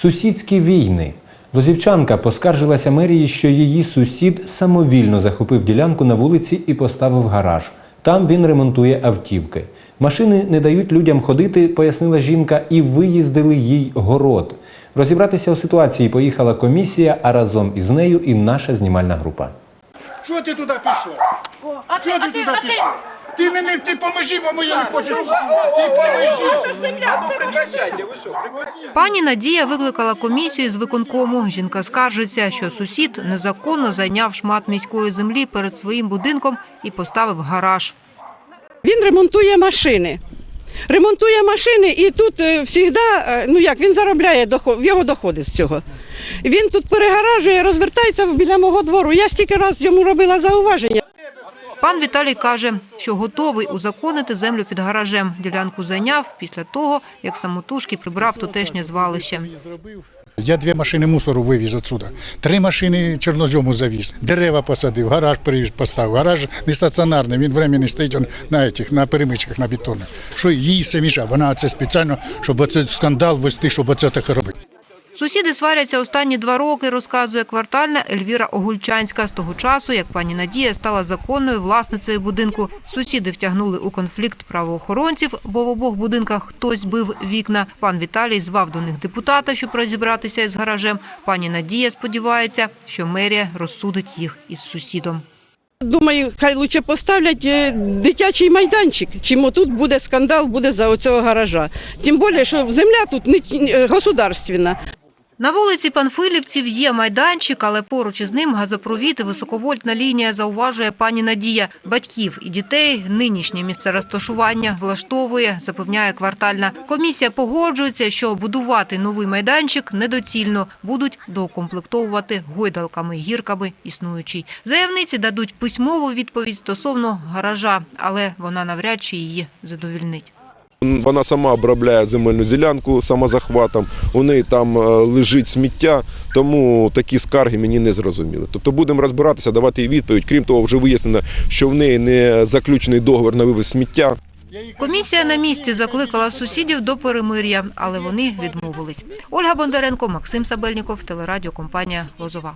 Сусідські війни. Лозівчанка поскаржилася мерії, що її сусід самовільно захопив ділянку на вулиці і поставив гараж. Там він ремонтує автівки. Машини не дають людям ходити, пояснила жінка, і виїздили їй город. Розібратися у ситуації поїхала комісія, а разом із нею і наша знімальна група. Чого ти туди пішла? Чого ти туди пішла? Ти мені ти поможи, бо я не хочу. Ти поможи. Пані Надія викликала комісію з виконкому. Жінка скаржиться, що сусід незаконно зайняв шмат міської землі перед своїм будинком і поставив гараж. Він ремонтує машини. Ремонтує машини і тут завжди, ну як він заробляє доход, в його доходи з цього. Він тут перегаражує, розвертається біля мого двору. Я стільки раз йому робила зауваження. Пан Віталій каже, що готовий узаконити землю під гаражем. Ділянку зайняв після того, як самотужки прибрав тутешнє звалище. Я дві машини мусору вивіз отсюда. Три машини чорнозьому завіз. Дерева посадив, гараж поставив. Гараж не стаціонарний, він временний стоїть он на этих, на перемичках, на бетонах. Що їй все мішає. Вона це спеціально, щоб оцей скандал вести, щоб оце таке робити. Сусіди сваряться останні два роки, розказує квартальна Ельвіра Огульчанська. З того часу, як пані Надія стала законною власницею будинку, сусіди втягнули у конфлікт правоохоронців, бо в обох будинках хтось бив вікна. Пан Віталій звав до них депутата, щоб розібратися із гаражем. Пані Надія сподівається, що мерія розсудить їх із сусідом. Думаю, хай лучше поставлять е, дитячий майданчик, чим отут буде скандал, буде за оцього гаража. Тим більше, що земля тут не государственна. На вулиці Панфилівців є майданчик, але поруч із ним газопровід і високовольтна лінія, зауважує пані Надія. Батьків і дітей нинішнє місце розташування влаштовує, запевняє квартальна. Комісія погоджується, що будувати новий майданчик недоцільно. Будуть доукомплектовувати гойдалками гірками існуючий. Заявниці дадуть письмову відповідь стосовно гаража, але вона навряд чи її задовільнить. Вона сама обробляє земельну ділянку самозахватом, у неї там е, лежить сміття, тому такі скарги мені не зрозуміли. Тобто будемо розбиратися, давати їй відповідь. Крім того, вже вияснено, що в неї не заключений договір на вивіз сміття. Комісія на місці закликала сусідів до перемир'я, але вони відмовились. Ольга Бондаренко, Максим Сабельніков, телерадіокомпанія Лозова.